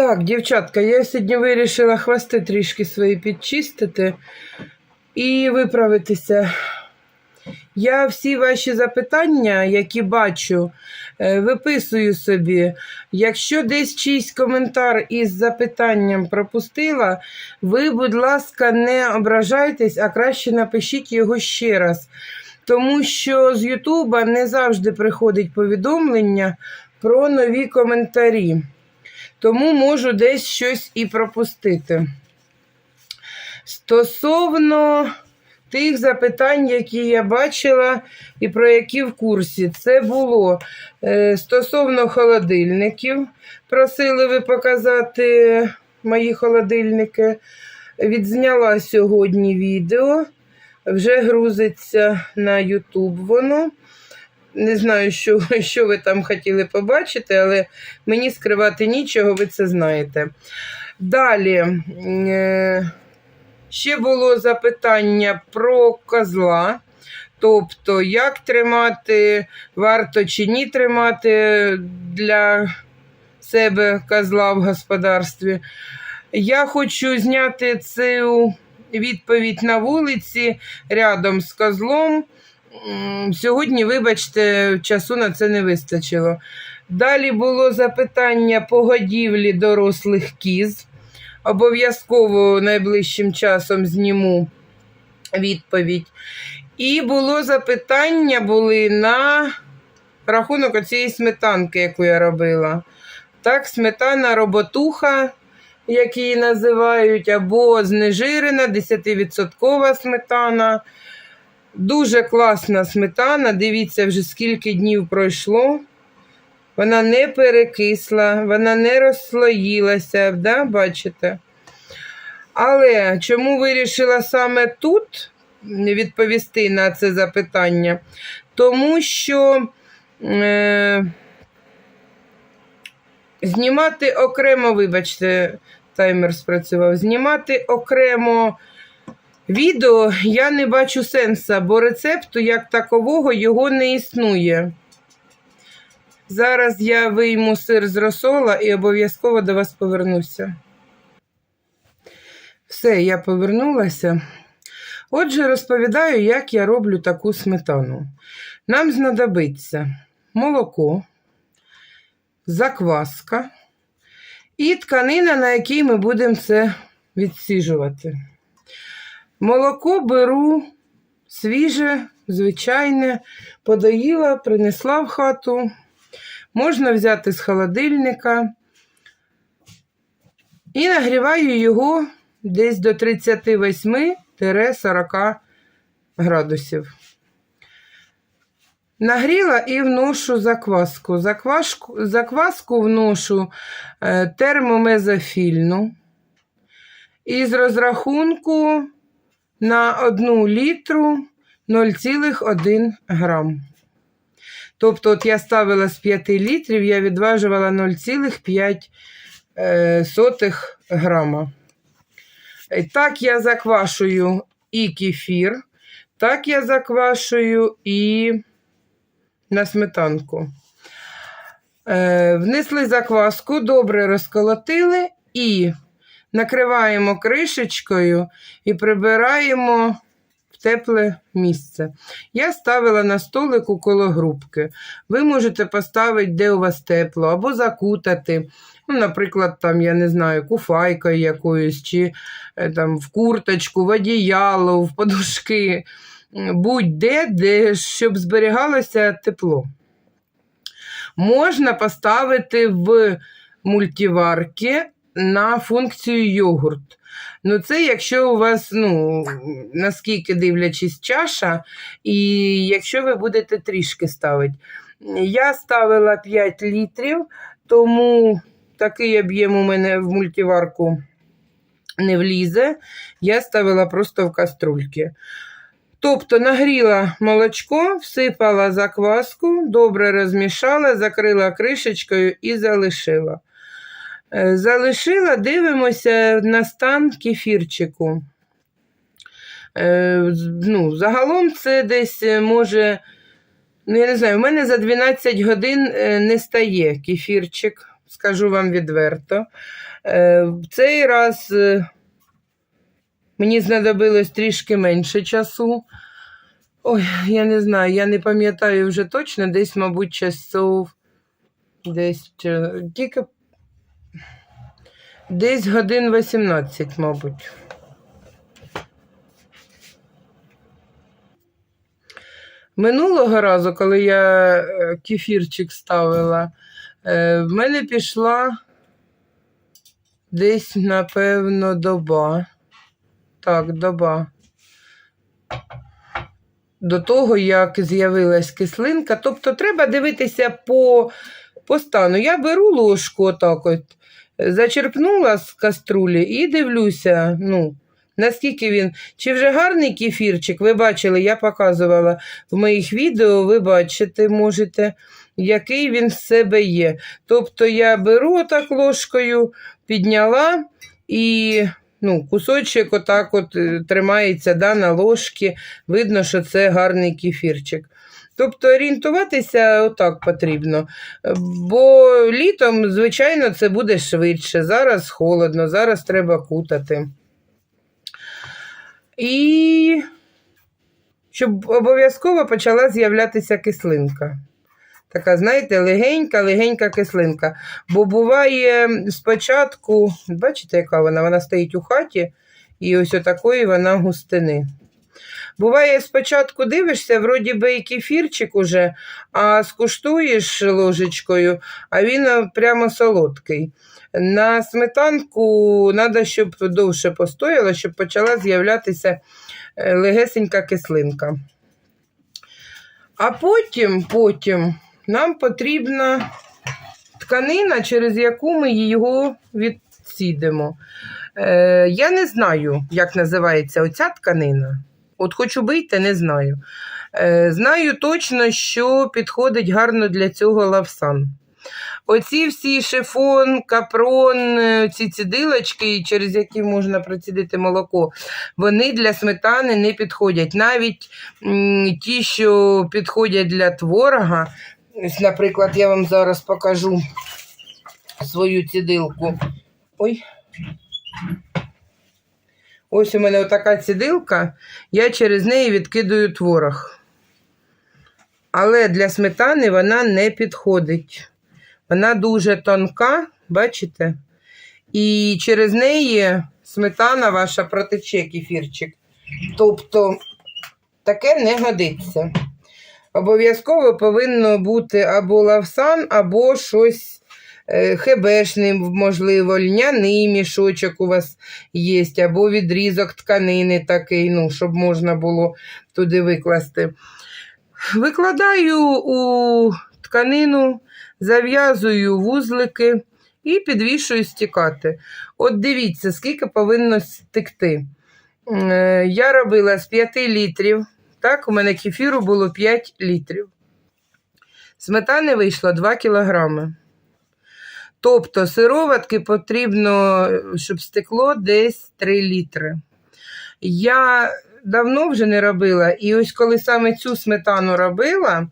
Так, дівчатка, я сьогодні вирішила хвости трішки свої підчистити і виправитися. Я всі ваші запитання, які бачу, е, виписую собі. Якщо десь чийсь коментар із запитанням пропустила, ви, будь ласка, не ображайтесь, а краще напишіть його ще раз. Тому що з Ютуба не завжди приходить повідомлення про нові коментарі. Тому можу десь щось і пропустити. Стосовно тих запитань, які я бачила і про які в курсі, це було е, стосовно холодильників. Просили ви показати мої холодильники. Відзняла сьогодні відео, вже грузиться на YouTube воно. Не знаю, що, що ви там хотіли побачити, але мені скривати нічого, ви це знаєте. Далі е, ще було запитання про козла. Тобто, як тримати, варто чи ні тримати для себе козла в господарстві. Я хочу зняти цю відповідь на вулиці рядом з козлом. Сьогодні, вибачте, часу на це не вистачило. Далі було запитання по годівлі дорослих кіз. Обов'язково найближчим часом зніму відповідь. І було запитання були на рахунок оцієї сметанки, яку я робила. Так, сметана роботуха, як її називають, або знежирена, 10% сметана. Дуже класна сметана. Дивіться, вже скільки днів пройшло. Вона не перекисла, вона не розслоїлася, да, бачите? Але чому вирішила саме тут відповісти на це запитання? Тому що е, знімати окремо, вибачте, таймер спрацював, знімати окремо. Відео я не бачу сенсу, бо рецепту як такового його не існує. Зараз я вийму сир з розсола і обов'язково до вас повернуся. Все, я повернулася. Отже, розповідаю, як я роблю таку сметану. Нам знадобиться молоко, закваска і тканина, на якій ми будемо це відсіжувати. Молоко беру свіже, звичайне, подоїла, принесла в хату. Можна взяти з холодильника і нагріваю його десь до 38-40 градусів. Нагріла і вношу закваску. Закваску, закваску вношу е, термомезофільну. Із розрахунку на 1 літру 0,1 грам. Тобто, от я ставила з 5 літрів, я відважувала 0,5 грама. Так я заквашую і кефір, так я заквашую і на сметанку. Е, Внесли закваску, добре розколотили і накриваємо кришечкою і прибираємо в тепле місце. Я ставила на столику коло грубки. Ви можете поставити, де у вас тепло, або закутати. Ну, Наприклад, там, я не знаю, куфайкою якоюсь, чи е, там, в курточку, в одіяло, в подушки, будь-де, де, щоб зберігалося тепло. Можна поставити в мультиварки на функцію йогурт. Ну, це якщо у вас, ну, наскільки дивлячись, чаша, і якщо ви будете трішки ставити. Я ставила 5 літрів, тому такий об'єм у мене в мультиварку не влізе. Я ставила просто в каструльки. Тобто нагріла молочко, всипала закваску, добре розмішала, закрила кришечкою і залишила. Е, Залишила, дивимося на стан кефірчику. Е, Ну, загалом це десь е, може, ну я не знаю, в мене за 12 годин не стає кефірчик. скажу вам відверто. В цей раз мені знадобилось трішки менше часу. Ой, я не знаю, я не пам'ятаю вже точно, десь, мабуть, часов. Десь тільки десь годин 18, мабуть. Минулого разу, коли я е, кефірчик ставила, е, в мене пішла десь, напевно, доба. Так, доба. До того, як з'явилась кислинка. Тобто треба дивитися по, по стану. Я беру ложку отак от, зачерпнула з каструлі і дивлюся, ну, наскільки він. Чи вже гарний кефірчик? Ви бачили, я показувала в моїх відео, ви бачите, можете, який він з себе є. Тобто я беру отак ложкою, підняла і ну, кусочок отак от е, тримається да, на ложці. Видно, що це гарний кефірчик. Тобто орієнтуватися отак потрібно. Бо літом, звичайно, це буде швидше. Зараз холодно, зараз треба кутати. І щоб обов'язково почала з'являтися кислинка. Така, знаєте, легенька, легенька кислинка. Бо буває спочатку, бачите, яка вона? Вона стоїть у хаті, і ось отакої вона густини. Буває, спочатку дивишся, вроді би і кефірчик уже, а скуштуєш ложечкою, а він прямо солодкий. На сметанку треба, щоб довше постояла, щоб почала з'являтися е, легесенька кислинка. А потім, потім нам потрібна тканина, через яку ми його відсідимо. Е, я не знаю, як називається оця тканина. От хочу бийте, не знаю. Е, знаю точно, що підходить гарно для цього лавсан. Оці всі шифон, капрон, е, ці цідилочки, через які можна процідити молоко, вони для сметани не підходять. Навіть м, ті, що підходять для творога, ось, наприклад, я вам зараз покажу свою цідилку. Ой. Ось у мене отака цідилка, я через неї відкидаю творог. Але для сметани вона не підходить. Вона дуже тонка, бачите? І через неї сметана ваша протече кефірчик. Тобто таке не годиться. Обов'язково повинно бути або лавсан, або щось е, хебешне, можливо, льняний мішочок у вас є, або відрізок тканини такий, ну, щоб можна було туди викласти. Викладаю у тканину, зав'язую вузлики і підвішую стікати. От дивіться, скільки повинно стекти. Е, Я робила з 5 літрів. Так, у мене кефіру було 5 літрів. Сметани вийшло 2 кілограми. Тобто сироватки потрібно, щоб стекло десь 3 літри. Я давно вже не робила, і ось коли саме цю сметану робила,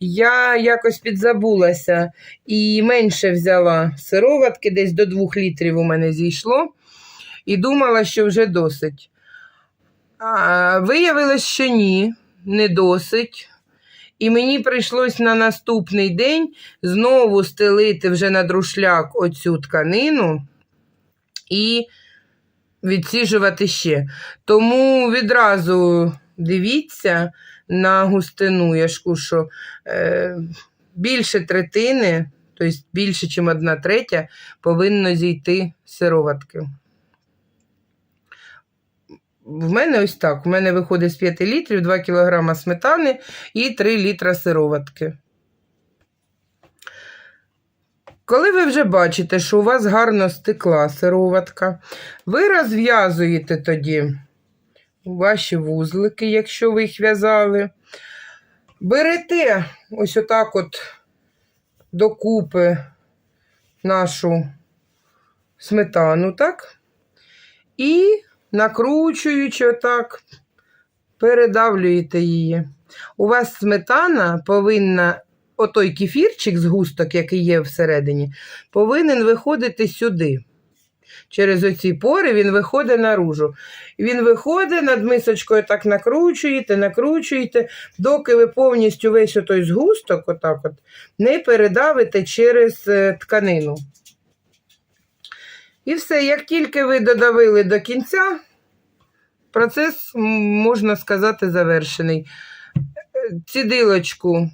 я якось підзабулася і менше взяла сироватки, десь до 2 літрів у мене зійшло, і думала, що вже досить. А, виявилось, що ні, не досить. І мені прийшлось на наступний день знову стелити вже на друшляк оцю тканину і відсіжувати ще. Тому відразу дивіться на густину, я ж кажу, що е, більше третини, тобто більше, ніж одна третя, повинно зійти сироватки. В мене ось так. У мене виходить з 5 літрів 2 кг сметани і 3 літра сироватки. Коли ви вже бачите, що у вас гарно стекла сироватка, ви розв'язуєте тоді ваші вузлики, якщо ви їх в'язали. Берете ось отак от докупи нашу сметану, так? І накручуючи отак, передавлюєте її. У вас сметана повинна отой кефірчик з густок, який є всередині, повинен виходити сюди. Через оці пори він виходить наружу. Він виходить над мисочкою, так накручуєте, накручуєте, доки ви повністю весь отой згусток, отак от, не передавите через е, тканину. І все, як тільки ви додавили до кінця, процес, можна сказати, завершений. Цідилочку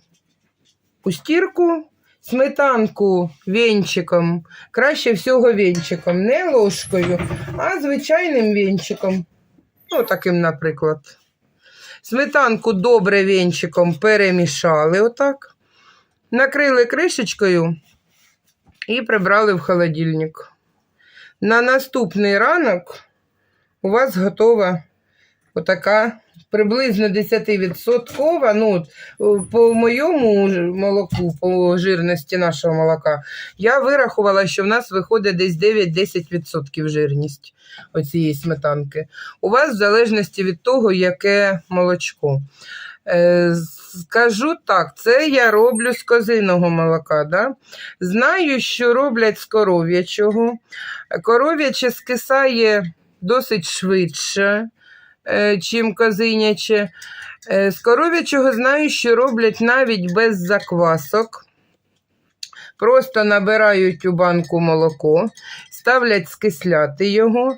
у стірку, сметанку вінчиком, краще всього вінчиком, не ложкою, а звичайним вінчиком. Ну, таким, наприклад. Сметанку добре вінчиком перемішали отак, накрили кришечкою і прибрали в холодильник. На наступний ранок у вас готова отака приблизно 10%, ну, по моєму молоку, по жирності нашого молока, я вирахувала, що в нас виходить десь 9-10% жирність оцієї сметанки. У вас в залежності від того, яке молочко. Е, Скажу так, це я роблю з козиного молока. Да? Знаю, що роблять з коров'ячого. Коров'яче скисає досить швидше, е, чим козиняче. Е, З коров'ячого знаю, що роблять навіть без заквасок. Просто набирають у банку молоко, ставлять скисляти його.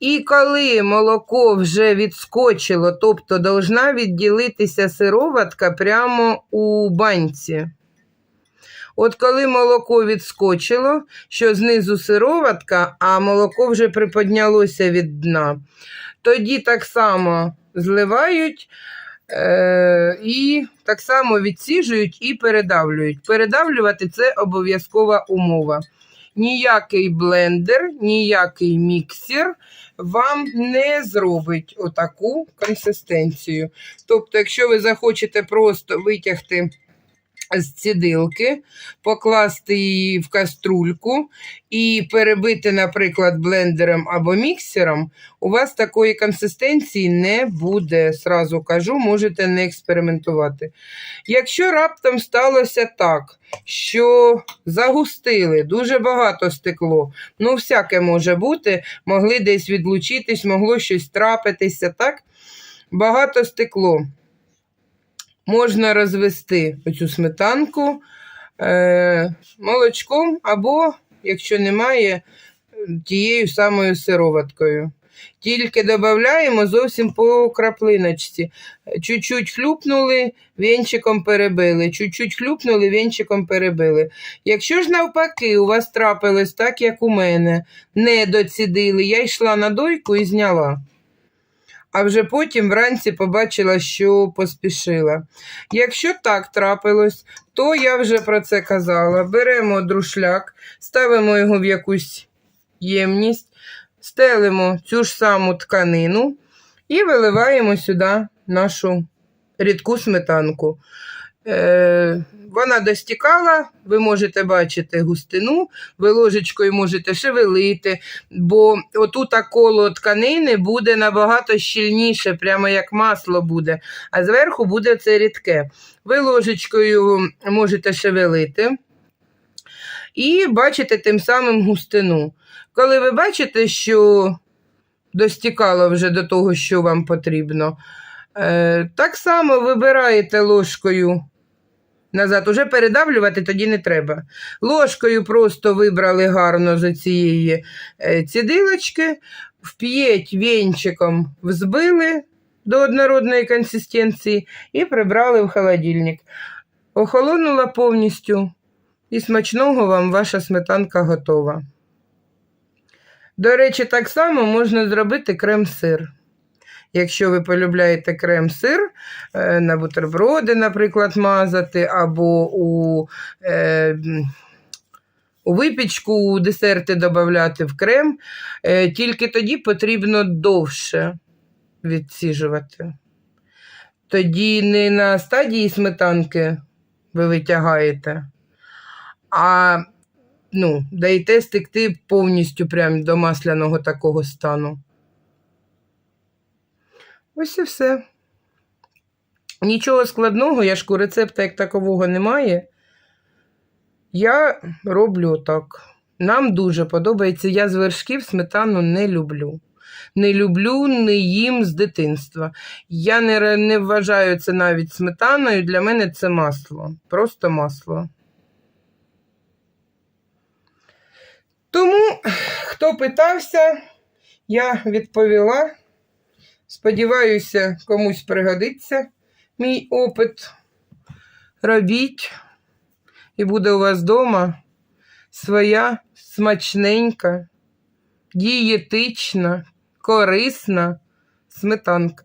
І коли молоко вже відскочило, тобто должна відділитися сироватка прямо у банці. От коли молоко відскочило, що знизу сироватка, а молоко вже приподнялося від дна, тоді так само зливають е- і так само відсіжують і передавлюють. Передавлювати це обов'язкова умова. Ніякий блендер, ніякий міксер вам не зробить отаку консистенцію. Тобто, якщо ви захочете просто витягти з цідилки, покласти її в каструльку і перебити, наприклад, блендером або міксером, у вас такої консистенції не буде. Сразу кажу, можете не експериментувати. Якщо раптом сталося так, що загустили, дуже багато стекло, ну, всяке може бути, могли десь відлучитись, могло щось трапитися, так? Багато стекло можна розвести оцю сметанку е, молочком або, якщо немає, тією самою сироваткою. Тільки додаємо зовсім по краплиночці. Чуть-чуть хлюпнули, вінчиком перебили. Чуть-чуть хлюпнули, вінчиком перебили. Якщо ж навпаки, у вас трапилось так, як у мене, не доцідили, я йшла на дойку і зняла а вже потім вранці побачила, що поспішила. Якщо так трапилось, то я вже про це казала. Беремо друшляк, ставимо його в якусь ємність, стелимо цю ж саму тканину і виливаємо сюди нашу рідку сметанку. Е, вона достікала, ви можете бачити густину, ви ложечкою можете шевелити, бо отут коло тканини буде набагато щільніше, прямо як масло буде, а зверху буде це рідке. Ви ложечкою можете шевелити і бачите тим самим густину. Коли ви бачите, що достікало вже до того, що вам потрібно, так само вибираєте ложкою назад. Уже передавлювати тоді не треба. Ложкою просто вибрали гарно з цієї е, цідилочки, вп'єть вінчиком взбили до однородної консистенції і прибрали в холодильник. Охолонула повністю і смачного вам ваша сметанка готова. До речі, так само можна зробити крем-сир. Якщо ви полюбляєте крем-сир, е, на бутерброди, наприклад, мазати, або у е, у випічку, у десерти додати в крем, е, тільки тоді потрібно довше відсіжувати. Тоді не на стадії сметанки ви витягаєте, а ну, даєте стекти повністю прямо до масляного такого стану. Ось і все. Нічого складного, я ж рецепта як такового немає. Я роблю так. Нам дуже подобається. Я з вершків сметану не люблю. Не люблю, не їм з дитинства. Я не, не вважаю це навіть сметаною. Для мене це масло. Просто масло. Тому, хто питався, я відповіла. Сподіваюся, комусь пригодиться мій опит. Робіть, і буде у вас вдома своя смачненька, дієтична, корисна сметанка.